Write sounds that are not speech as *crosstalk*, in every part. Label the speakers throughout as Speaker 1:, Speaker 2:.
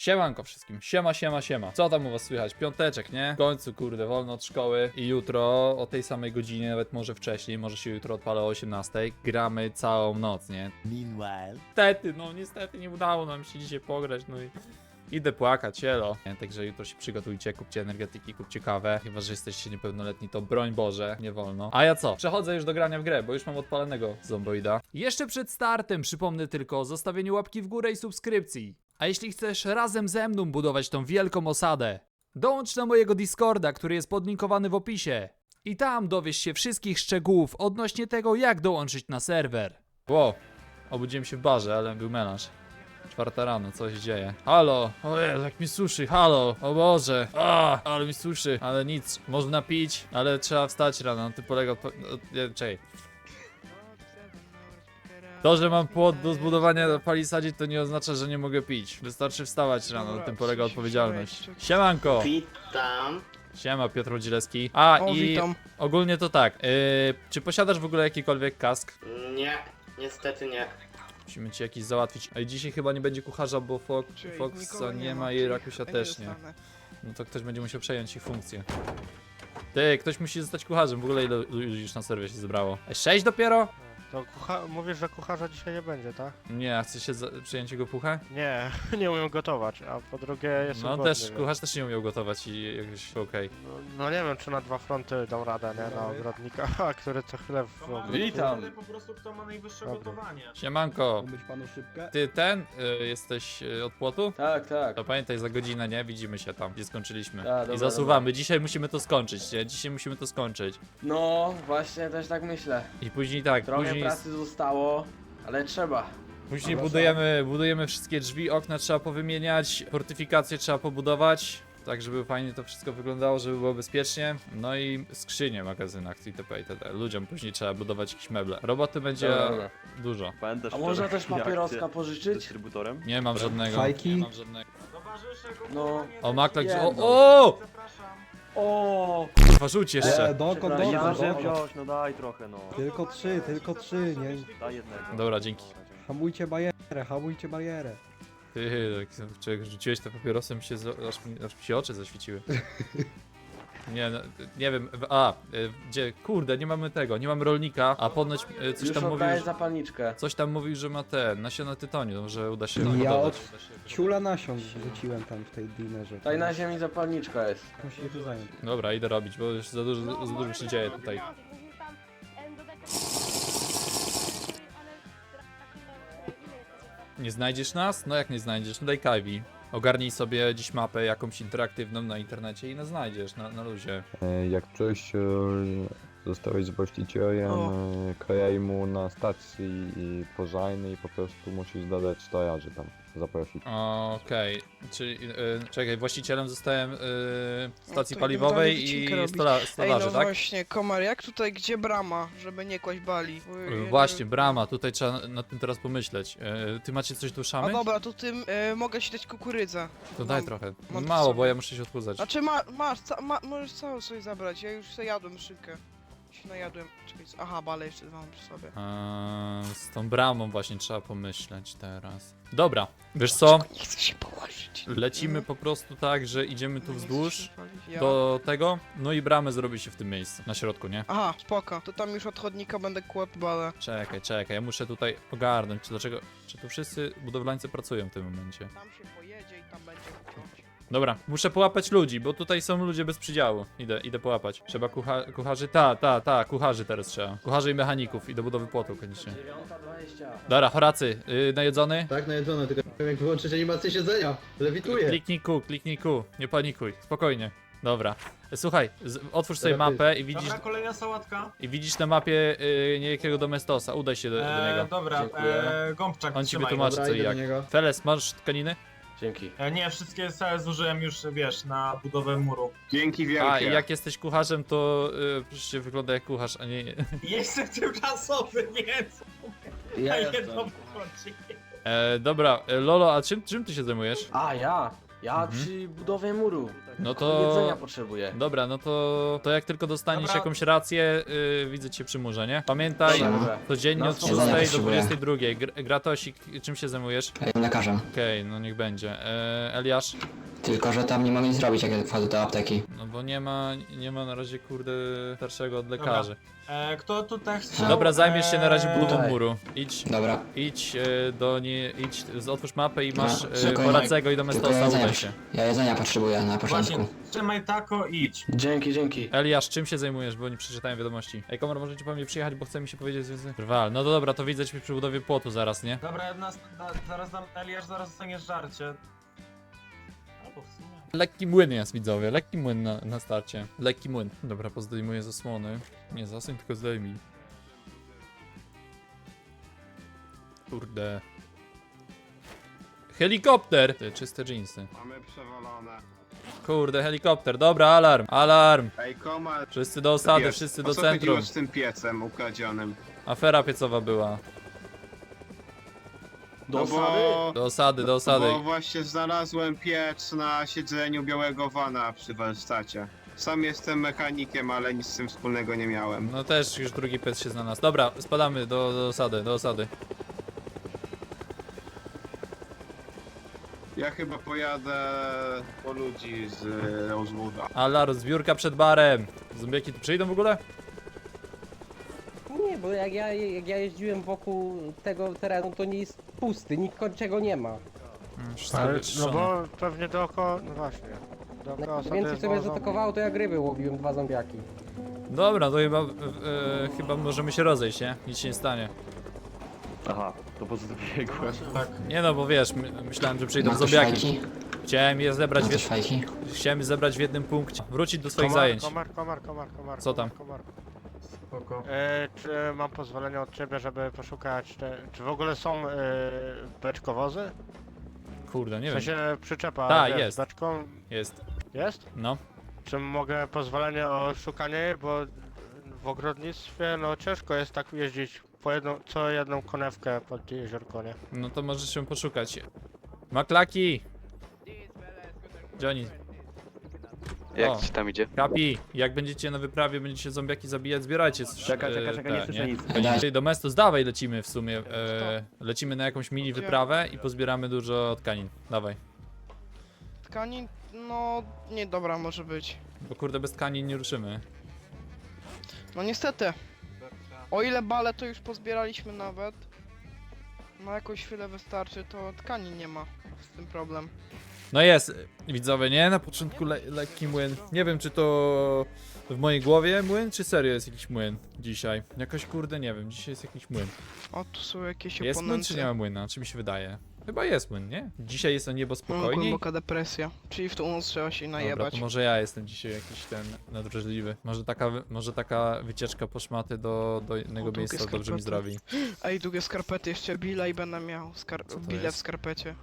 Speaker 1: Siemanko wszystkim, siema, siema, siema. Co tam u was słychać? Piąteczek, nie? W końcu, kurde, wolno od szkoły i jutro o tej samej godzinie, nawet może wcześniej, może się jutro odpala o 18, gramy całą noc, nie?
Speaker 2: Meanwhile.
Speaker 1: Niestety, no niestety nie udało nam się dzisiaj pograć, no i idę płakać, elo. Nie, Także jutro się przygotujcie, kupcie energetyki, kupcie kawę. Chyba, że jesteście niepełnoletni, to broń Boże, nie wolno. A ja co? Przechodzę już do grania w grę, bo już mam odpalonego zomboida. Jeszcze przed startem przypomnę tylko o zostawieniu łapki w górę i subskrypcji. A jeśli chcesz razem ze mną budować tą wielką osadę, dołącz na mojego Discorda, który jest podlinkowany w opisie. I tam dowiesz się wszystkich szczegółów odnośnie tego, jak dołączyć na serwer. Wow, obudziłem się w barze, ale był melanż. Czwarta rano, co się dzieje? Halo! O Jezu, jak mi suszy, halo! O Boże! A, ale mi suszy! Ale nic, można pić, ale trzeba wstać rano, na tym polega... po- No, czekaj. To, że mam płot do zbudowania na palisadzie, to nie oznacza, że nie mogę pić. Wystarczy wstawać rano, na tym polega odpowiedzialność. Siemanko!
Speaker 3: Witam.
Speaker 1: Siema, Piotr Wodzileski. A,
Speaker 4: O,
Speaker 1: i
Speaker 4: witam.
Speaker 1: ogólnie to tak. Yy, czy posiadasz w ogóle jakikolwiek kask?
Speaker 3: Nie, niestety nie.
Speaker 1: Musimy ci jakiś załatwić. A dzisiaj chyba nie będzie kucharza, bo Fo
Speaker 4: Czyli
Speaker 1: Foxa
Speaker 4: nikogo
Speaker 1: nie
Speaker 4: ma,
Speaker 1: i
Speaker 4: czyli
Speaker 1: Rakusia
Speaker 4: ja
Speaker 1: też nie.
Speaker 4: zostanę.
Speaker 1: No to ktoś będzie musiał przejąć ich funkcję. Ty, ktoś musi zostać kucharzem. W ogóle ile ludzi już na serwie się zebrało? E, Sześć dopiero?
Speaker 5: To kucha- mówisz, że kucharza dzisiaj nie będzie, tak?
Speaker 1: Nie, a chce się za- przejąć jego puchę?
Speaker 5: Nie, *laughs* nie umiem gotować, a po drugie jestem
Speaker 1: No
Speaker 5: głodny,
Speaker 1: też,
Speaker 5: więc-
Speaker 1: kucharz też nie umiał gotować i jakoś okej.
Speaker 5: No, no nie wiem, czy na dwa fronty dam radę, nie? Na ogrodnika, *laughs* który co chwilę w...
Speaker 6: Witam. Po prostu kto ma najwyższe
Speaker 5: Dobra.
Speaker 6: gotowanie.
Speaker 1: Siemanko,
Speaker 2: panu szybkę?
Speaker 1: ty ten, y, jesteś y, od płotu?
Speaker 2: Tak, tak.
Speaker 1: To pamiętaj, za godzinę, nie? Widzimy się tam, gdzie skończyliśmy.
Speaker 2: A, dobra,
Speaker 1: I zasuwamy. Dzisiaj musimy to skończyć, nie? Dzisiaj musimy to skończyć.
Speaker 7: No, właśnie też tak myślę.
Speaker 1: I później tak,
Speaker 7: Trochę
Speaker 1: później,
Speaker 7: pracy zostało, ale trzeba.
Speaker 1: później budujemy, budujemy wszystkie drzwi, okna trzeba powymieniać, fortyfikacje trzeba pobudować. Tak, żeby fajnie to wszystko wyglądało, żeby było bezpiecznie. No i skrzynie w magazynach itp. itd. Ludziom później trzeba budować jakieś meble. Roboty będzie
Speaker 7: Dobra, dobra.
Speaker 1: dużo.
Speaker 6: Pamiętasz
Speaker 7: A można
Speaker 6: wczoraj
Speaker 7: też papieroska pożyczyć?
Speaker 6: Dystrybutorem?
Speaker 1: Nie mam żadnego.
Speaker 2: Fajki?
Speaker 1: Nie mam żadnego.
Speaker 7: No.
Speaker 1: O, maklak, o,
Speaker 7: Jedno.
Speaker 1: o!
Speaker 7: O,
Speaker 1: Kurwa, rzuć
Speaker 2: E,
Speaker 1: jeszcze.
Speaker 2: dokąd,
Speaker 7: Przepraszam.
Speaker 2: dokąd,
Speaker 6: Może
Speaker 2: dokąd?
Speaker 6: wziąć, no daj trochę no.
Speaker 2: Tylko trzy, tylko trzy, nie?
Speaker 6: Daj jednego.
Speaker 1: Dobra, dzięki.
Speaker 2: Hamujcie barierę, hamujcie barierę.
Speaker 1: Ty, tak, czy jak rzuciłeś to papierosem, się, za- aż, mi, aż mi się oczy zaświeciły. *laughs* Nie, no, nie wiem, w- a, y, gdzie, kurde, nie mamy tego, nie mamy rolnika, a ponoć y, coś
Speaker 7: już
Speaker 1: tam mówił,
Speaker 7: oddaję
Speaker 1: że-
Speaker 7: zapalniczkę.
Speaker 1: coś tam mówił, że ma ten, nasiona tytoniu, że uda się
Speaker 2: Ja od ciula nasion wrzuciłem tam w tej dinerze.
Speaker 7: Tutaj na ziemi zapalniczka jest.
Speaker 2: Musi się tu zająć.
Speaker 1: Dobra, idę robić, bo już za dużo, za dużo się dzieje tutaj. Nie znajdziesz nas? No jak nie znajdziesz? No daj Kawi. Ogarnij sobie dziś mapę jakąś interaktywną na internecie i nas znajdziesz na, na luzie.
Speaker 8: E, Jak coś e, zostałeś z właścicielem
Speaker 4: O.
Speaker 8: e, klejmu na stacji i pożarnej i po prostu musisz dodać stojarzy tam zaprosić.
Speaker 1: Okej, czyli y, czekaj, właścicielem zostałem y, stacji
Speaker 4: to
Speaker 1: paliwowej i
Speaker 4: robić.
Speaker 1: stola,
Speaker 4: Ej,
Speaker 1: stolarzy,
Speaker 4: no
Speaker 1: tak?
Speaker 4: właśnie, komar, jak tutaj, gdzie brama, żeby nie kłaść bali? Bo
Speaker 1: Właśnie, brama, tutaj trzeba nad tym teraz pomyśleć. Y, Ty macie coś do
Speaker 4: A
Speaker 1: szamy?
Speaker 4: dobra, to tym e, mogę się dać kukurydzę.
Speaker 1: To daj
Speaker 4: mam-
Speaker 1: trochę.
Speaker 4: mam
Speaker 1: Mało,
Speaker 4: sobie.
Speaker 1: bo ja muszę się odchudzać.
Speaker 4: Znaczy ma, masz, ca, ma, możesz całą sobie zabrać, ja już sobie jadłem szybkę. Się najadłem, czekaj, aha, bale jeszcze mam przy sobie.
Speaker 1: Eee, z tą bramą właśnie trzeba pomyśleć teraz. Dobra, wiesz co?
Speaker 4: Nie chcę się położyć.
Speaker 1: Lecimy po prostu tak, że idziemy tu
Speaker 4: Nie chcę
Speaker 1: wzdłuż
Speaker 4: się palić. Ja.
Speaker 1: do tego, no i bramę zrobi się w tym miejscu, na środku, nie?
Speaker 4: Aha, spoko, to tam już od chodnika będę kładł bale.
Speaker 1: Czekaj, czekaj, ja muszę tutaj ogarnąć, czy dlaczego, czy tu wszyscy budowlańcy pracują w tym momencie.
Speaker 4: Tam się pojedzie i tam będzie.
Speaker 1: Dobra, muszę połapać ludzi, bo tutaj są ludzie bez przydziału. Idę, idę połapać. Trzeba kucha kucharzy, ta, ta, ta, kucharzy teraz trzeba. Kucharzy i mechaników i do budowy płotu koniecznie.
Speaker 7: 9.20.
Speaker 1: Dobra, Horacy, yy, najedzony?
Speaker 9: Tak, najedzone, tylko nie wiem jak wyłączyć animację siedzenia. Lewituję.
Speaker 1: Kliknij Q, kliknij Q, nie panikuj, spokojnie. Dobra. Słuchaj, z, otwórz sobie
Speaker 9: Dobra, ty.
Speaker 1: mapę i widzisz,
Speaker 6: Dobra, kolejna sałatka.
Speaker 1: i widzisz na mapie yy, niejakiego domestosa. Udaj się do, do
Speaker 6: E,
Speaker 1: niego.
Speaker 6: dobra,
Speaker 7: Dziękuję.
Speaker 6: e, gąbczak,
Speaker 1: On ci
Speaker 6: trzymaj.
Speaker 1: wytłumaczy
Speaker 9: Dobra,
Speaker 1: co i
Speaker 9: idę do
Speaker 1: jak.
Speaker 9: niego.
Speaker 1: Feles, masz tkaniny?
Speaker 7: Dzięki.
Speaker 6: E, nie, wszystkie całe zużyłem już, wiesz, na budowę muru.
Speaker 3: Dzięki
Speaker 1: A, i jak jesteś kucharzem, to yy, przecież wygląda jak kucharz, a nie... *laughs*
Speaker 6: Jestem tymczasowy, więc
Speaker 7: Ja *laughs*
Speaker 6: a
Speaker 7: jestem.
Speaker 6: jedno wychodzi.
Speaker 1: E, dobra, e, Lolo, a czym, czym ty się zajmujesz?
Speaker 7: A, ja? Ja
Speaker 1: Mhm.
Speaker 7: przy budowie muru.
Speaker 1: No
Speaker 7: To... Jedzenia potrzebuję.
Speaker 1: Dobra, no to, to jak tylko dostaniesz
Speaker 6: Dobra.
Speaker 1: jakąś rację, yy, widzę cię przy murze, nie? Pamiętaj,
Speaker 7: Dobrze.
Speaker 1: codziennie
Speaker 7: No,
Speaker 1: od
Speaker 7: jedzenia
Speaker 1: 6 do
Speaker 3: potrzebuję.
Speaker 1: 22. Gr Gratosik, czym się zajmujesz?
Speaker 3: Lekarzem.
Speaker 1: Okej, no niech będzie. E, Eliasz?
Speaker 3: Tylko, że tam nie mogę nic zrobić, jak wchodzę do apteki.
Speaker 1: No bo nie ma, nie ma na razie kurde starszego od lekarzy.
Speaker 6: E, kto tutaj chciał...
Speaker 1: Dobra, zajmiesz się na razie
Speaker 6: e,
Speaker 1: budową
Speaker 7: Tutaj.
Speaker 1: muru. Idź,
Speaker 3: Dobra.
Speaker 1: idź e, do nie, idź, z- otwórz mapę i masz
Speaker 3: No,
Speaker 1: e,
Speaker 3: tylko
Speaker 1: Horacego i Domestosa,
Speaker 3: jedzenia
Speaker 1: udaj się.
Speaker 3: Ja jedzenia potrzebuję na
Speaker 6: Właśnie, trzymaj tako i idź.
Speaker 7: Dzięki, dzięki.
Speaker 1: Eliasz, czym się zajmujesz, bo nie przeczytałem wiadomości. Ej, komor, możecie po mnie przyjechać, bo chce mi się powiedzieć z... Rwal, no to dobra, to widzę cię przy budowie płotu zaraz, nie?
Speaker 6: Dobra, nas, da, zaraz dam, Eliasz, zaraz dostaniesz żarcie. Albo w sumie...
Speaker 1: Lekki młyn jest, widzowie, lekki młyn na, na starcie. Lekki młyn. Dobra, pozdejmuję zasłony. Nie zasuń, tylko zdejmij. Kurde. Helikopter! Ty, czyste jeansy.
Speaker 10: Mamy przewalone.
Speaker 1: Kurde, helikopter, dobra, alarm, alarm!
Speaker 10: Ej.
Speaker 1: Wszyscy do osady, wszyscy do centrum.
Speaker 10: z tym piecem ukradzionym?
Speaker 1: Afera piecowa była.
Speaker 7: Do
Speaker 10: no
Speaker 7: osady?
Speaker 10: bo...
Speaker 1: Do osady, do osady.
Speaker 10: Bo właśnie znalazłem piec na siedzeniu białego vana przy warsztacie. Sam jestem mechanikiem, ale nic z tym wspólnego nie miałem.
Speaker 1: No też już drugi pies się znalazł. Dobra, spadamy do, do osady, do osady.
Speaker 10: Ja chyba pojadę po ludzi z e, Rosewooda.
Speaker 1: Alarm, zbiórka przed barem. Zombiaki tu przyjdą w ogóle?
Speaker 11: Nie, bo jak ja, jak ja jeździłem wokół tego terenu, to nie jest pusty, niczego nie ma.
Speaker 1: Mm,
Speaker 5: Ale, no bo pewnie dookoła, no właśnie. Dookoła jest
Speaker 11: sobie
Speaker 5: mało
Speaker 11: zaatakowało, to jak ryby łowiłem dwa zombiaki.
Speaker 1: Dobra, to chyba, e, chyba możemy się rozejść, nie? Nic się nie stanie.
Speaker 8: Aha, to po co tu biegłem?
Speaker 6: Tak.
Speaker 1: Nie no, bo wiesz, my, myślałem, że przyjdą zombiaki.
Speaker 3: fajki?
Speaker 1: Chciałem je zebrać w,
Speaker 3: ktoś
Speaker 1: jed...
Speaker 3: fajki?
Speaker 1: Chciałem je zebrać w jednym punkcie. Wrócić do swoich
Speaker 5: komar,
Speaker 1: zajęć.
Speaker 5: Komar, komar, komar, komar.
Speaker 1: Co tam?
Speaker 5: Komar.
Speaker 6: Spoko.
Speaker 5: E, czy mam pozwolenie od ciebie, żeby poszukać, te, czy w ogóle są e, beczkowozy?
Speaker 1: Kurde, nie
Speaker 5: w
Speaker 1: wiem.
Speaker 5: sensie przyczepa
Speaker 1: Ta,
Speaker 5: wiesz,
Speaker 1: jest.
Speaker 5: z beczką
Speaker 1: Jest.
Speaker 5: jest?
Speaker 1: No.
Speaker 5: Czy mogę pozwolenie o szukanie jej, bo w ogrodnictwie no ciężko jest tak jeździć po jedną, co jedną konewkę pod jeziorko, nie?
Speaker 1: No to możesz się poszukać. Maklaki! Johnny.
Speaker 12: Jak
Speaker 1: O.
Speaker 12: ci tam idzie?
Speaker 1: Kapi, jak będziecie na wyprawie, będziecie zombiaki zabijać, zbierajcie. z-
Speaker 8: Czekaj,
Speaker 1: e,
Speaker 8: czekaj, czekaj, nie
Speaker 1: te,
Speaker 8: słyszę nic.
Speaker 1: Ty, do Mestos, dawaj lecimy w sumie. E, lecimy na jakąś mini wyprawę i pozbieramy dużo tkanin. Dawaj.
Speaker 4: Tkanin, no nie dobra może być.
Speaker 1: Bo kurde, bez tkanin nie ruszymy.
Speaker 4: No niestety. O ile bale to już pozbieraliśmy nawet. Na jakąś chwilę wystarczy, to tkanin nie ma. Z tym problem.
Speaker 1: No jest, widzowie, nie? Na początku le lekki młyn. Nie wiem, czy to w mojej głowie młyn, czy serio jest jakiś młyn dzisiaj. Jakoś kurde, nie wiem, dzisiaj jest jakiś młyn.
Speaker 4: O, tu są jakieś
Speaker 1: Jest młyn, czy nie ma młyna? Czy mi się wydaje? Chyba jest młyn, nie? Dzisiaj jest o niebo
Speaker 4: Mam
Speaker 1: spokojniej.
Speaker 4: głęboka depresja. Czyli w tą noc trzeba się
Speaker 1: Dobra,
Speaker 4: najebać.
Speaker 1: to może ja jestem dzisiaj jakiś ten nadwrażliwy. Może taka, wy- może taka wycieczka po szmaty do, do innego
Speaker 4: długie
Speaker 1: miejsca dobrze mi
Speaker 4: skarpety.
Speaker 1: zrobi.
Speaker 4: Ej, długie skarpety, jeszcze bile i będę miał. Skar
Speaker 1: Co to
Speaker 4: bile w
Speaker 1: jest?
Speaker 4: skarpecie.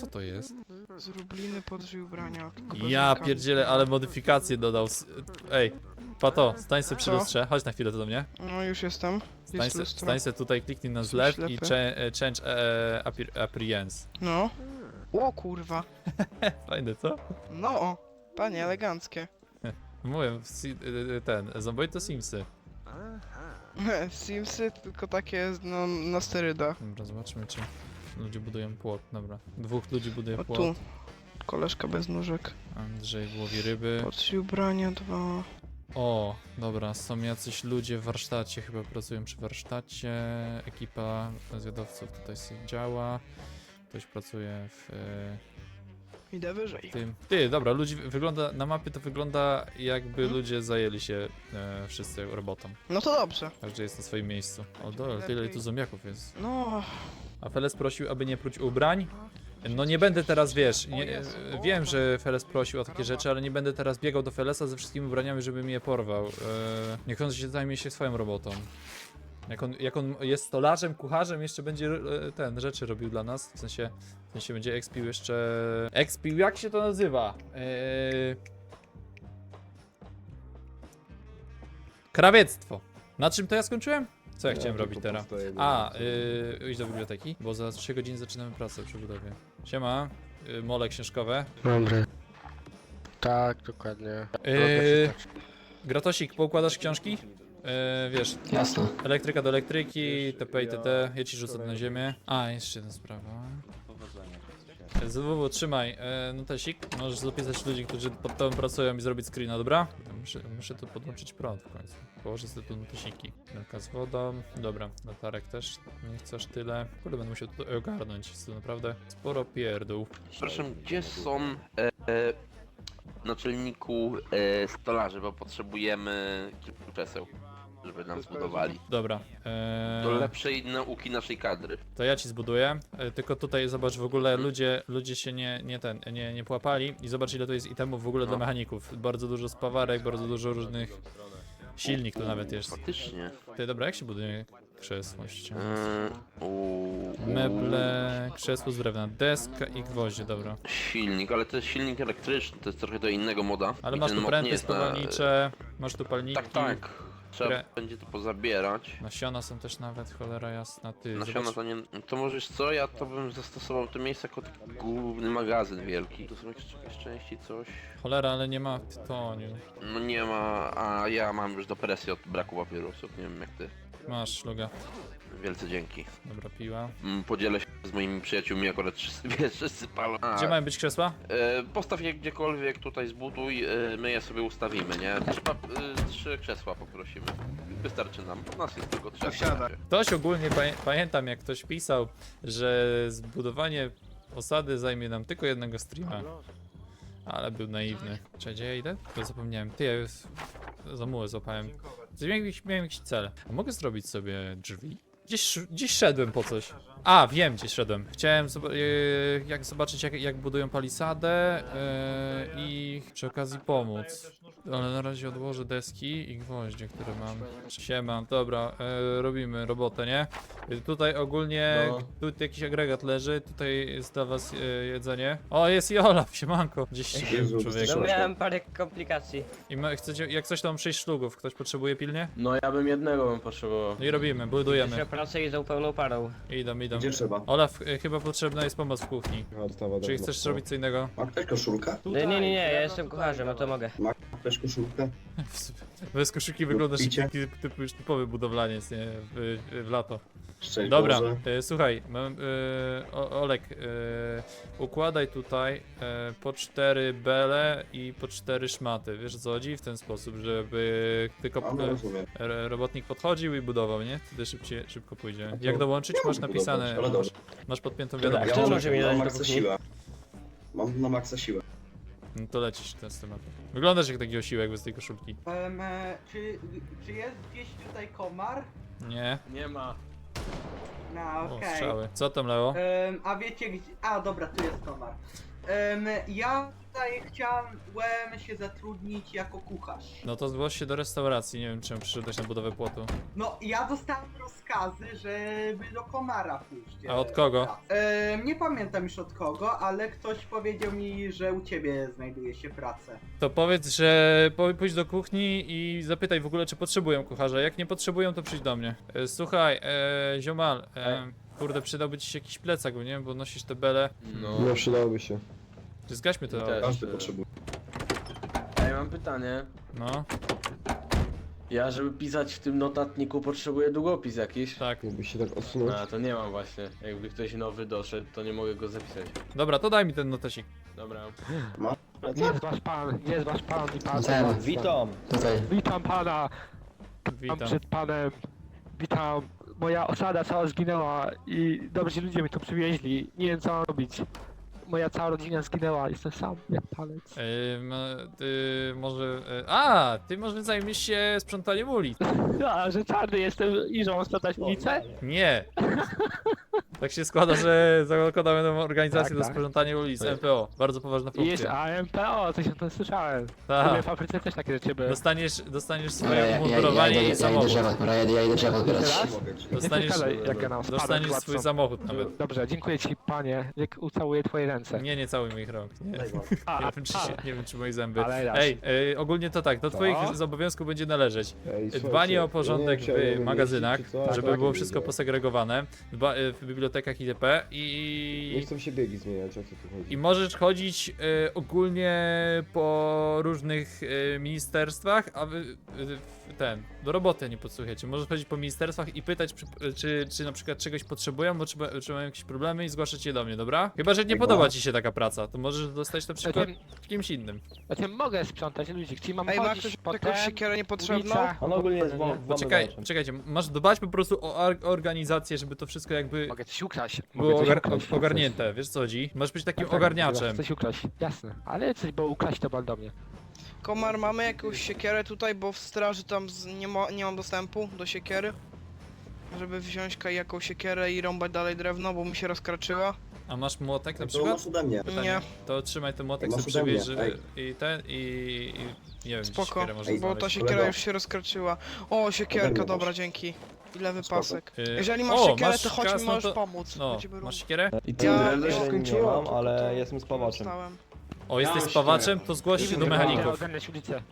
Speaker 1: Co to jest?
Speaker 4: Z rubliny podrzyj ubrania.
Speaker 1: Ja pierdzielę, ale modyfikacje dodał. s- Ej, Pato, stań sobie przy
Speaker 4: Co?
Speaker 1: lustrze, chodź na chwilę tu do mnie.
Speaker 4: No już jestem.
Speaker 1: Stań
Speaker 4: Jest
Speaker 1: se,
Speaker 4: lustro.
Speaker 1: stań se tutaj, kliknij na zlew i
Speaker 4: ślepy.
Speaker 1: cze, e, change e, appear- appearance.
Speaker 4: No. O kurwa. *laughs*
Speaker 1: Fajne, co?
Speaker 4: No, o, panie, eleganckie. *laughs*
Speaker 1: Mówię, si- e, e, ten, zombie to Simsy. *laughs*
Speaker 4: Simsy tylko takie no, na sterydach.
Speaker 1: Dobra, zobaczmy czy ludzie budują płot, dobra. Dwóch ludzi buduje
Speaker 4: O
Speaker 1: płot.
Speaker 4: tu. Koleżka bez nóżek.
Speaker 1: Andrzej łowi ryby.
Speaker 4: Podrzyj ubrania, dwa.
Speaker 1: O, dobra, są jacyś ludzie w warsztacie, chyba pracują przy warsztacie. Ekipa zwiadowców tutaj sobie działa. Ktoś pracuje w e,
Speaker 4: Idę wyżej.
Speaker 1: tym. Ty, dobra, ludzi wygląda na mapie to wygląda jakby
Speaker 4: Hmm?
Speaker 1: ludzie zajęli się e, wszyscy robotą.
Speaker 4: No to dobrze.
Speaker 1: Każdy jest na swoim miejscu. O dole, tyle tu zombiaków jest.
Speaker 4: No,
Speaker 1: A Feles prosił, aby nie pruć ubrań. No nie będę teraz, wiesz, nie, wiem, że Feles prosił o takie rzeczy, ale nie będę teraz biegał do Felesa ze wszystkimi ubraniami, żeby mnie porwał. E, niech on się zajmie się swoją robotą. Jak on, jak on jest stolarzem, kucharzem, jeszcze będzie e, ten, rzeczy robił dla nas, w sensie, w sensie będzie expił jeszcze... Expił, jak się to nazywa? E, krawiectwo. Na czym to ja skończyłem? Co ja
Speaker 8: Ja
Speaker 1: chciałem
Speaker 8: tylko
Speaker 1: robić teraz?
Speaker 8: do
Speaker 1: A,
Speaker 8: nocy.
Speaker 1: yy, iść do biblioteki, bo za 3 godziny zaczynamy pracę przy budowie. Siema, yy, mole książkowe.
Speaker 5: Dobry. Tak, dokładnie.
Speaker 1: Yy, Gratosik, poukładasz książki? Yy, wiesz,
Speaker 3: Jasne.
Speaker 1: elektryka do elektryki, TP i TT, ja ci rzucę na ziemię. A, jeszcze jedna sprawa. ZWW, trzymaj, e, notesik, możesz zapisać ludzi, którzy pod tobą pracują i zrobić screena, dobra? Muszę, muszę tu podłączyć prąd w końcu. Położę sobie tu notesiki. Wielka z wodą, dobra, latarek też nie chcesz tyle. Kurde, będę musiał tutaj ogarnąć, jest to naprawdę sporo pierdół.
Speaker 12: Przepraszam, gdzie są e, e, naczelniku e, stolarzy, bo potrzebujemy kilku krzeseł, żeby nam zbudowali.
Speaker 1: Dobra,
Speaker 12: Do
Speaker 1: e,
Speaker 12: lepszej nauki naszej kadry.
Speaker 1: to ja ci zbuduję, e, tylko tutaj zobacz w ogóle ludzie, ludzie się nie, nie ten, nie, nie połapali i zobacz ile to jest itemów w ogóle dla
Speaker 12: No.
Speaker 1: mechaników. Bardzo dużo spawarek, bardzo dużo różnych silnik tu nawet jest.
Speaker 12: Faktycznie.
Speaker 1: Ty, dobra, jak się buduje krzesło ścian?
Speaker 12: E,
Speaker 1: Meble, krzesło z drewna, deska i gwoździe, dobra.
Speaker 12: Silnik, ale to jest silnik elektryczny, to jest trochę do innego moda.
Speaker 1: Ale
Speaker 12: I
Speaker 1: masz
Speaker 12: ten
Speaker 1: tu
Speaker 12: mod nie
Speaker 1: pręty
Speaker 12: jest na-
Speaker 1: spowalnicze, masz tu palniki.
Speaker 12: Tak, tak. Trzeba
Speaker 1: które-
Speaker 12: będzie to pozabierać.
Speaker 1: Nasiona są też nawet, cholera jasna, ty,
Speaker 12: Nasiona
Speaker 1: zobacz.
Speaker 12: to nie... To możesz co? Ja to bym zastosował to miejsce jako taki główny magazyn wielki. Tu są jakieś, jakieś części, coś...
Speaker 1: Cholera, ale nie ma tytoniu.
Speaker 12: No nie ma, a ja mam już depresję od braku papierosów, nie wiem jak ty.
Speaker 1: Masz, szluga.
Speaker 12: Wielce dzięki.
Speaker 1: Dobra, piła.
Speaker 12: Mm, Podzielę się z moimi przyjaciółmi, akurat wszyscy, *laughs* wiesz, wszyscy palą. A,
Speaker 1: Gdzie mają być krzesła?
Speaker 12: e, postaw je gdziekolwiek tutaj zbuduj, e, my je sobie ustawimy, nie? Trzeba, e, trzy krzesła poprosimy. Wystarczy nam, nas jest tylko trzech.
Speaker 10: Wsiada.
Speaker 1: Ktoś ogólnie, pamię pamiętam jak ktoś pisał, że zbudowanie osady zajmie nam tylko jednego streama. Ale był naiwny. Czy gdzie ja idę? To zapomniałem. Ty, ja już za mułę złapałem. Miałem jakiś, miałem jakiś cel. A mogę zrobić sobie drzwi? Gdzieś, gdzieś szedłem po coś. A, wiem gdzie szedłem. Chciałem zob- e, jak zobaczyć jak, jak budują palisadę e, i przy okazji pomóc. Ale na razie odłożę deski i gwoździe, które mam. Siema, dobra, e, robimy robotę, nie? E, Tutaj ogólnie,
Speaker 7: No.
Speaker 1: tu jakiś agregat leży, tutaj jest dla was e, jedzenie. O, jest i Olaf, siemanko. Gdzieś ścigłem człowieku.
Speaker 11: No miałem parę komplikacji.
Speaker 1: I ma, chcecie, jak coś tam 6 szlugów, ktoś potrzebuje pilnie?
Speaker 7: No ja bym jednego bym potrzebował.
Speaker 1: No i robimy, budujemy.
Speaker 11: pracę idą pełną parą.
Speaker 1: Idą, idą.
Speaker 9: Gdzie trzeba?
Speaker 1: Olaf, e, chyba potrzebna jest pomoc w kuchni.
Speaker 8: Odstawa
Speaker 1: Czy
Speaker 8: drewna.
Speaker 1: chcesz zrobić co innego?
Speaker 9: Ma ktoś koszulkę?
Speaker 11: Nie, nie, nie, ja jestem kucharzem, no to mogę.
Speaker 9: Ma ktoś koszulkę? *laughs*
Speaker 1: Bez koszulki wyglądasz jak
Speaker 9: picie?
Speaker 1: taki typu już typowy budowlaniec, nie? W, w lato.
Speaker 9: Szczęść
Speaker 1: Dobra,
Speaker 9: Boże.
Speaker 1: e, słuchaj, mam, e, o, Olek, e, układaj tutaj e, po cztery bele i po cztery szmaty, wiesz o co chodzi? W ten sposób, żeby tylko
Speaker 9: no
Speaker 1: e,
Speaker 9: rozumiem.
Speaker 1: r- robotnik podchodził i budował, nie? Wtedy szybciej, szybko pójdzie.
Speaker 9: to
Speaker 1: Jak dołączyć?
Speaker 9: ja
Speaker 1: Masz
Speaker 9: mogę
Speaker 1: napisane,
Speaker 9: budować, ale
Speaker 1: masz, masz podpiętą
Speaker 11: Dobra,
Speaker 1: wiadomość.
Speaker 11: kto
Speaker 9: mam-
Speaker 11: może mi
Speaker 9: mam
Speaker 11: dać do
Speaker 9: maksa
Speaker 11: kuchni?
Speaker 9: siłę. Mam na maksa siłę.
Speaker 1: No to lecisz ten z tematem. Wyglądasz jak taki osiłek bez tej koszulki.
Speaker 6: czy, czy jest gdzieś tutaj komar?
Speaker 1: Nie?
Speaker 7: Nie ma.
Speaker 6: No
Speaker 1: O, strzały. Co tam, Leo?
Speaker 6: a wiecie gdzie... A dobra, tu jest komar. ja tutaj chciałem się zatrudnić jako kucharz.
Speaker 1: No to zgłoś się do restauracji, nie wiem czemu przyszedłeś na budowę płotu.
Speaker 6: No, ja dostałem rozkazy, żeby do komara pójść.
Speaker 1: A od kogo?
Speaker 6: Em, nie pamiętam już od kogo, ale ktoś powiedział mi, że u ciebie znajduje się pracę.
Speaker 1: To powiedz, że po- pójdź do kuchni i zapytaj w ogóle, czy potrzebują kucharza. Jak nie potrzebują, to przyjdź do mnie. E, słuchaj, e, ziomal, e, kurde, przydałby ci się jakiś plecak, bo nie wiem, bo nosisz te bele.
Speaker 7: No.
Speaker 8: No przydałoby się.
Speaker 1: Czy zgaśmy to?
Speaker 7: Też.
Speaker 9: Każdy potrzebuje.
Speaker 7: A ja mam pytanie.
Speaker 1: No,
Speaker 7: Ja, żeby pisać w tym notatniku potrzebuję długopis jakiś.
Speaker 1: tak.
Speaker 8: Jakbyś się tak odsunął.
Speaker 7: A, to nie mam właśnie. Jakby ktoś nowy doszedł, to nie mogę go zapisać.
Speaker 1: Dobra, to daj mi ten notesik.
Speaker 7: Dobra.
Speaker 5: Jest wasz pan, jest wasz pan i pan.
Speaker 2: Witam!
Speaker 3: tutaj.
Speaker 5: Witam pana,
Speaker 1: Witam.
Speaker 5: panem. Witam. Moja osada cała zginęła i dobrzy ludzie mnie tu przywieźli. Nie wiem co mam robić. Moja cała rodzina zginęła, jestem sam jak palec.
Speaker 1: Ma- ty może... E, a, ty może zajmiesz się sprzątaniem ulic. *laughs*
Speaker 5: A, że czarny jestem i że mam ulicę?
Speaker 1: Nie. *laughs* Tak się składa, że zakładamy nową organizację
Speaker 5: Tak,
Speaker 1: do
Speaker 5: tak.
Speaker 1: sprzątania ulic, MPO. Bardzo poważna
Speaker 5: I jest
Speaker 1: funkcja.
Speaker 5: AMPO, coś o tym słyszałem. W
Speaker 1: Tak.
Speaker 5: mojej fabryce też takie rzeczy były.
Speaker 1: Dostaniesz, dostaniesz
Speaker 3: Dobra, ja,
Speaker 1: swoje
Speaker 3: ja, ja, idę,
Speaker 1: umundurowanie
Speaker 3: ja
Speaker 1: i
Speaker 3: idę
Speaker 1: samochód.
Speaker 3: drzewo, dobra, ja, ja idę drzewo.
Speaker 5: Teraz?
Speaker 1: Dostaniesz,
Speaker 5: przeszkadzaj, jak ja nam spadek
Speaker 1: dostaniesz swój samochód nawet.
Speaker 5: Dobrze, dziękuję ci panie, jak ucałuję twoje ręce.
Speaker 1: Nie, nie całuj moich rąk. Nie, *laughs*
Speaker 5: A,
Speaker 1: nie, wiem, czy się, nie wiem, czy moje zęby.
Speaker 5: Ale raz.
Speaker 1: Ej, ej, ogólnie to tak, do twoich z obowiązków będzie należeć
Speaker 8: Ej,
Speaker 1: dbanie o porządek
Speaker 8: ja
Speaker 1: w magazynach, żeby
Speaker 8: tak
Speaker 1: było
Speaker 8: nie
Speaker 1: wszystko
Speaker 8: widzę.
Speaker 1: posegregowane, dba, y, w bibliotekach itp.
Speaker 8: Nie
Speaker 1: I,
Speaker 8: chcą się biegi zmieniać, o co tu chodzi.
Speaker 1: i możesz chodzić y, ogólnie po różnych y, ministerstwach, a wy y, ten, do roboty nie podsłuchajcie. Możesz chodzić po ministerstwach i pytać, czy, czy, czy na przykład czegoś potrzebują, bo czy, ma- czy mają jakieś problemy i zgłaszać je do mnie, dobra? Chyba, że nie
Speaker 8: Dobra.
Speaker 1: podoba ci się taka praca, to możesz dostać na przykład
Speaker 5: Znaczy,
Speaker 1: kimś innym.
Speaker 5: znaczy mogę sprzątać ludzi, czyli mam
Speaker 4: Ej, ma
Speaker 5: chodzić po
Speaker 4: jakąś
Speaker 5: ten,
Speaker 4: siekierę niepotrzebną?
Speaker 9: On ogólnie jest.
Speaker 1: Poczekaj, czekajcie, masz dbać po prostu o ar- organizację, żeby to wszystko jakby
Speaker 5: Mogę coś ukraść. Mogę
Speaker 1: było
Speaker 5: coś
Speaker 1: ogar
Speaker 5: ukraść.
Speaker 1: ogarnięte, wiesz co chodzi? Masz być takim
Speaker 5: Tak, tak,
Speaker 1: ogarniaczem.
Speaker 5: mogę Coś ukraść, jasne. Ale coś, bo ukraść to do mnie.
Speaker 4: Komar, mamy jakąś siekierę tutaj, bo w straży tam z, nie, ma, nie mam dostępu do siekiery. Żeby wziąć kaj jaką siekierę i rąbać dalej drewno, bo mi się rozkraczyła.
Speaker 1: A masz młotek na przykład?
Speaker 9: ode mnie.
Speaker 4: Nie,
Speaker 1: To trzymaj ten młotek,
Speaker 9: Masz
Speaker 1: sobie
Speaker 9: ode mnie,
Speaker 1: przywieź
Speaker 9: ej.
Speaker 1: i ten i, i nie wiem, gdzie
Speaker 4: spoko,
Speaker 1: siekierę
Speaker 4: bo ta
Speaker 1: znaleźć.
Speaker 4: siekiera
Speaker 9: Kolego.
Speaker 4: już się rozkraczyła. O, siekierka,
Speaker 9: mnie
Speaker 4: dobra,
Speaker 9: masz.
Speaker 4: dzięki. I lewy
Speaker 9: Spoko.
Speaker 4: pasek.
Speaker 1: Y,
Speaker 4: Jeżeli masz
Speaker 1: o,
Speaker 4: siekierę,
Speaker 1: masz
Speaker 4: to chodź mi
Speaker 1: kas, no
Speaker 4: możesz
Speaker 1: to-
Speaker 4: pomóc.
Speaker 1: No,
Speaker 4: Będziemy
Speaker 1: masz siekierę?
Speaker 9: I
Speaker 4: Ja-
Speaker 9: ja,
Speaker 4: ja
Speaker 9: skończyłam,
Speaker 4: tylko
Speaker 9: ale
Speaker 4: to
Speaker 9: jestem spawaczem.
Speaker 4: dostałem.
Speaker 1: O, jesteś
Speaker 10: mam
Speaker 1: spawaczem? To zgłoś się do mechaników.
Speaker 5: ogarniać ulicę.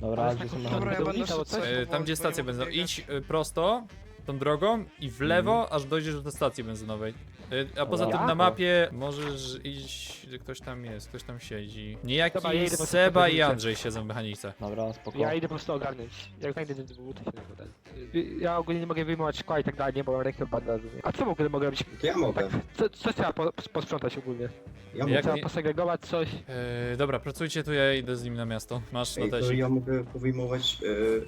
Speaker 9: Dobra, gdzie są
Speaker 4: Dobra, ja będę sobie
Speaker 1: Y, Tam gdzie stacja benzynowa. Idź y, prosto tą drogą i w lewo, aż dojdziesz do stacji benzynowej. Y, A poza
Speaker 9: Dobra.
Speaker 1: tym na mapie możesz iść, ktoś tam jest, ktoś tam siedzi.
Speaker 5: Dobra,
Speaker 1: Niejaki
Speaker 5: ja idę po prostu
Speaker 1: Seba i. Andrzej siedzą w mechanice.
Speaker 9: Dobra, spoko.
Speaker 5: Ja idę po prostu ogarnąć. Jak znajdę te buty, się nie poda. Ja ogólnie nie mogę wyjmować szkła i tak dalej, nie, bo mam rękę bandażu. nie? A co w ogóle mogę robić?
Speaker 9: To ja mogę.
Speaker 5: Co, co trzeba po, posprzątać ogólnie?
Speaker 9: Ja
Speaker 1: Jak
Speaker 5: Trzeba
Speaker 1: nie-
Speaker 5: posegregować coś.
Speaker 1: Yy, dobra, pracujcie tu, ja idę z nim na miasto. Masz
Speaker 9: Ej, to ja mogę powyjmować... Yy,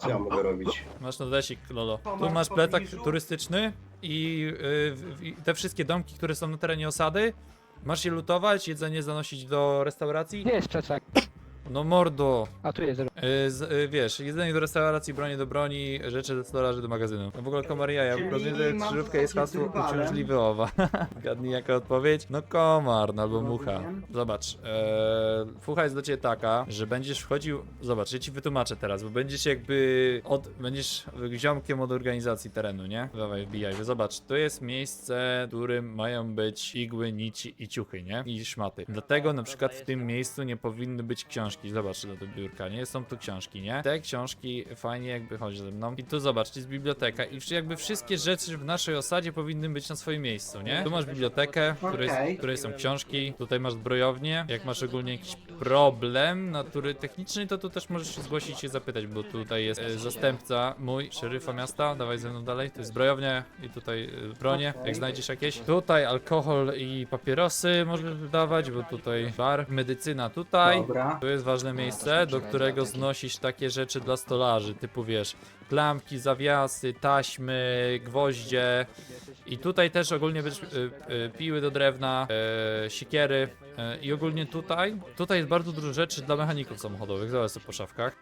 Speaker 9: co ja mogę robić?
Speaker 1: masz notesik, Lolo. Tu
Speaker 6: masz
Speaker 1: plecak turystyczny i, i te wszystkie domki, które są na terenie osady. Masz je lutować, jedzenie zanosić do restauracji.
Speaker 5: Gdzie jest plecak?
Speaker 1: No mordo.
Speaker 5: A tu jest.
Speaker 1: Yy, z, yy, wiesz, jedzenie do restauracji, bronie do broni, rzeczy do stolarzy do magazynu. No w ogóle komar ja,
Speaker 6: Czyli
Speaker 1: rozumiem, że
Speaker 6: mam
Speaker 1: krzyżówka jest
Speaker 6: sobie
Speaker 1: hasło uciążliwy owa. *laughs* Gadnij jaka odpowiedź? No komar, no albo mucha.
Speaker 6: Rozumiem.
Speaker 1: Zobacz, ee, fucha jest do ciebie taka, że będziesz wchodził, zobacz, ja ci wytłumaczę teraz, bo będziesz jakby, od, będziesz ziomkiem od organizacji terenu, nie? Dawaj, wbijaj, zobacz, to jest miejsce, w którym mają być igły, nici i ciuchy, nie? I szmaty. Dlatego na przykład w tym miejscu nie powinny być książki, zobacz do tego biurka, nie? Są tu książki, nie? Te książki fajnie jakby, chodź ze mną. I tu zobacz, jest biblioteka i jakby wszystkie rzeczy w naszej osadzie powinny być na swoim miejscu, nie? Tu masz bibliotekę, w której,
Speaker 6: Okej.
Speaker 1: w której są książki, tutaj masz zbrojownię, jak masz ogólnie jakiś problem natury technicznej, to tu też możesz się zgłosić i się zapytać, bo tutaj jest e, zastępca mój, szeryfa miasta, dawaj ze mną dalej, to jest zbrojownia i tutaj e, bronie, jak znajdziesz jakieś. Tutaj alkohol i papierosy możesz dawać, bo tutaj bar, medycyna tutaj.
Speaker 6: Dobra.
Speaker 1: To jest ważne miejsce, do którego znosisz takie rzeczy dla stolarzy, typu wiesz, klamki, zawiasy, taśmy, gwoździe. I tutaj też ogólnie będziesz y, y, piły do drewna, y, sikiery y, i ogólnie tutaj, tutaj jest bardzo dużo rzeczy dla mechaników samochodowych, sobie po szafkach.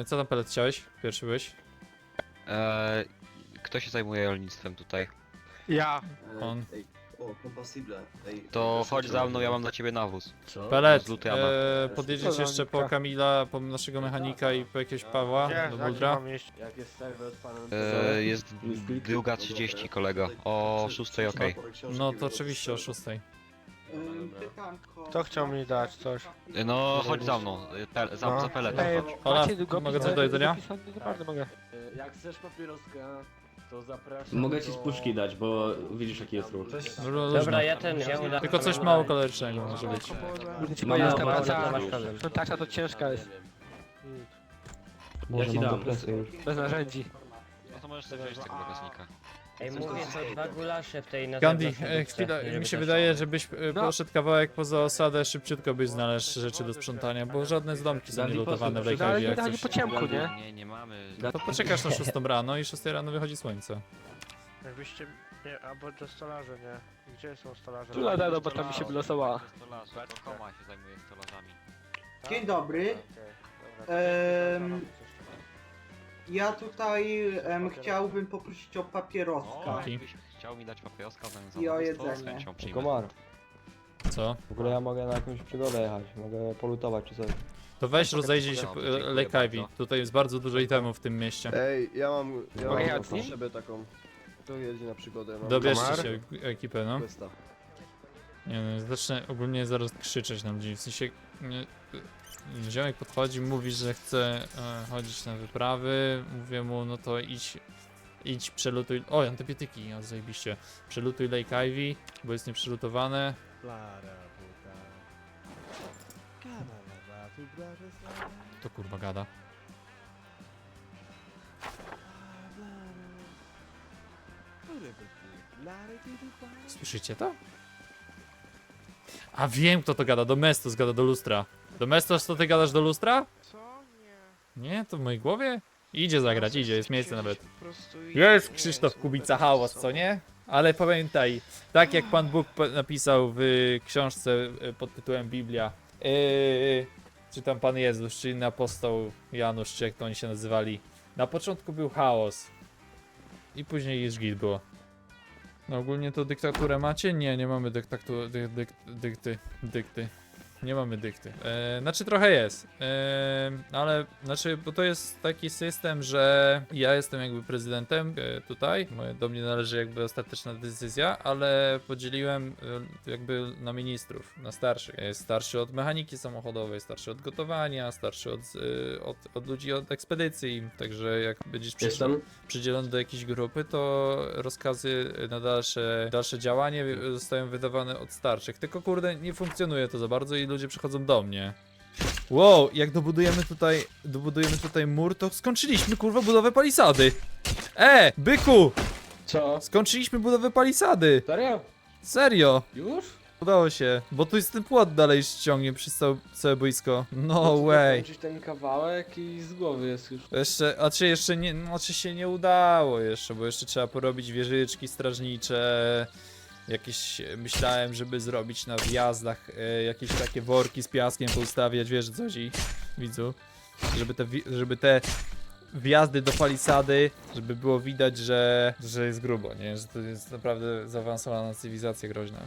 Speaker 1: Y, co tam pelet chciałeś? Pierwszy byłeś?
Speaker 13: Eee, kto się zajmuje rolnictwem tutaj?
Speaker 5: Ja.
Speaker 1: On.
Speaker 9: O, compatible.
Speaker 13: To chodź za mną, ja mam dla ciebie nawóz.
Speaker 1: Pelet,
Speaker 13: Z Lutyana.
Speaker 1: e, podjedziesz jeszcze po Kamila, po naszego mechanika i po jakiegoś Pawła do Buldra.
Speaker 7: Jak jest serwer panem...
Speaker 13: Eee, jest druga 30 kolego. O 6 okej.
Speaker 1: No to oczywiście o 6.
Speaker 6: Ym, Pytanko.
Speaker 5: Kto chciał mi dać coś?
Speaker 13: No chodź za mną, pe, za,
Speaker 5: No.
Speaker 13: za peletem
Speaker 5: Ej,
Speaker 13: chodź.
Speaker 1: Ola,
Speaker 5: macie długopis,
Speaker 1: mogę coś do jedzenia?
Speaker 5: to Bardzo mogę.
Speaker 7: Jak chcesz papieroska, to zapraszam
Speaker 9: Mogę ci
Speaker 7: do-
Speaker 9: z puszki dać, bo widzisz jaki jest ruch.
Speaker 1: Dobra,
Speaker 11: ja ten, ja uda-
Speaker 1: Tylko coś mało kalorycznego może być.
Speaker 5: Kurde, ci
Speaker 9: Mamy
Speaker 5: powiem, ta
Speaker 9: obawy,
Speaker 5: praca, taksa to ciężka jest.
Speaker 9: Ja ci dam.
Speaker 5: Bez narzędzi.
Speaker 13: No to możesz sobie wziąć tego bagażnika.
Speaker 11: Ej, mówię, to dwa gulasze w tej na
Speaker 1: Gandhi,
Speaker 11: zewnątrz
Speaker 1: e, chwila, mi się
Speaker 11: też-
Speaker 1: wydaje, żebyś e,
Speaker 5: No.
Speaker 1: poszedł kawałek poza osadę, szybciutko byś znalazł rzeczy do sprzątania, bo żadne z domki są
Speaker 9: Gandhi,
Speaker 1: nielutowane w
Speaker 5: ale nie
Speaker 1: jak
Speaker 5: dali
Speaker 1: coś.
Speaker 5: po ciemku, nie?
Speaker 13: Nie, nie mamy.
Speaker 1: To poczekasz na 6 *laughs* rano i 6 rano wychodzi słońce.
Speaker 5: Jakbyście... Nie, albo do stolarza, nie? Gdzie są stolarze? Tu lada, no bo tam mi się wylosowała.
Speaker 13: Stolarze, to Koma się zajmuje stolarzami.
Speaker 6: Dzień dobry. Em, Ja tutaj em, chciałbym poprosić o papieroska.
Speaker 1: Dzięki.
Speaker 13: chciał mi dać papieroska
Speaker 6: I o
Speaker 13: z
Speaker 6: jedzenie.
Speaker 13: chęcią przyjmę.
Speaker 2: Komar,
Speaker 1: Co?
Speaker 2: w ogóle ja mogę na jakąś przygodę jechać, mogę polutować czy coś.
Speaker 1: To weź rozejrzyj się po
Speaker 13: dziękuję bardzo.
Speaker 1: Tutaj jest bardzo dużo itemów w tym mieście.
Speaker 9: Ej, ja mam, ja
Speaker 5: Mogę
Speaker 9: mam
Speaker 5: jechać z nim?
Speaker 9: potrzebę taką. To jedzie na przygodę. Mam
Speaker 1: Dobierzcie
Speaker 9: Komar?
Speaker 1: się ekipę, no.
Speaker 9: Questa.
Speaker 1: Nie no, zacznę ogólnie zaraz krzyczeć na ludzi, w sensie... Nie, ziomek podchodzi, mówi, że chce e, chodzić na wyprawy, mówię mu, no to idź, idź, przelutuj... O, antybiotyki, ja zajebiście. Przelutuj Lake Ivy, bo jest nieprzelutowane. To kurwa gada. Słyszycie to? A wiem kto to gada, Domestos gada do lustra. Domestos, to ty gadasz do lustra?
Speaker 4: Co? Nie.
Speaker 1: Nie, to w mojej głowie? Idzie zagrać, idzie, jest miejsce nawet.
Speaker 4: Po prostu
Speaker 1: Jest Krzysztof Kubica hałas, co nie? Ale pamiętaj, tak jak Pan Bóg napisał w książce e, pod tytułem Biblia, yy, czy tam Pan Jezus, czy inny apostoł Janusz, czy jak to oni się nazywali, na początku był chaos i później już git było. No ogólnie to dyktaturę macie? Nie, nie mamy dyktatury, dy, dyk, dykty, dykty. Nie mamy dykty. E, znaczy trochę jest, e, ale znaczy, bo to jest taki system, że ja jestem jakby prezydentem e, tutaj, do mnie należy jakby ostateczna decyzja, ale podzieliłem e, jakby na ministrów, na starszych. Jest starszy od mechaniki samochodowej, starszy od gotowania, starszy od, e, od, od ludzi od ekspedycji, także jak będziesz
Speaker 7: Jestem.
Speaker 1: przydzielony do jakiejś grupy, to rozkazy na dalsze, dalsze działanie zostają wydawane od starszych. Tylko kurde, nie funkcjonuje to za bardzo i ludzie przychodzą do mnie. Wow, jak dobudujemy tutaj, dobudujemy tutaj mur, to skończyliśmy kurwa budowę palisady. E, byku!
Speaker 7: Co?
Speaker 1: Skończyliśmy budowę palisady.
Speaker 7: Serio?
Speaker 1: Serio.
Speaker 7: Już?
Speaker 1: Udało się, bo tu jest ten płot dalej ściągnie przez całe, całe boisko. No way.
Speaker 7: ten kawałek i z głowy jest już.
Speaker 1: Jeszcze, a czy jeszcze nie, no czy się nie udało jeszcze, bo jeszcze trzeba porobić wieżyczki strażnicze, jakieś, e, myślałem, żeby zrobić na wjazdach e, jakieś takie worki z piaskiem poustawiać, wiesz co chodzi, widzu, żeby te, żeby te wjazdy do palisady, żeby było widać, że, że jest grubo, nie, że to jest naprawdę zaawansowana cywilizacja groźna.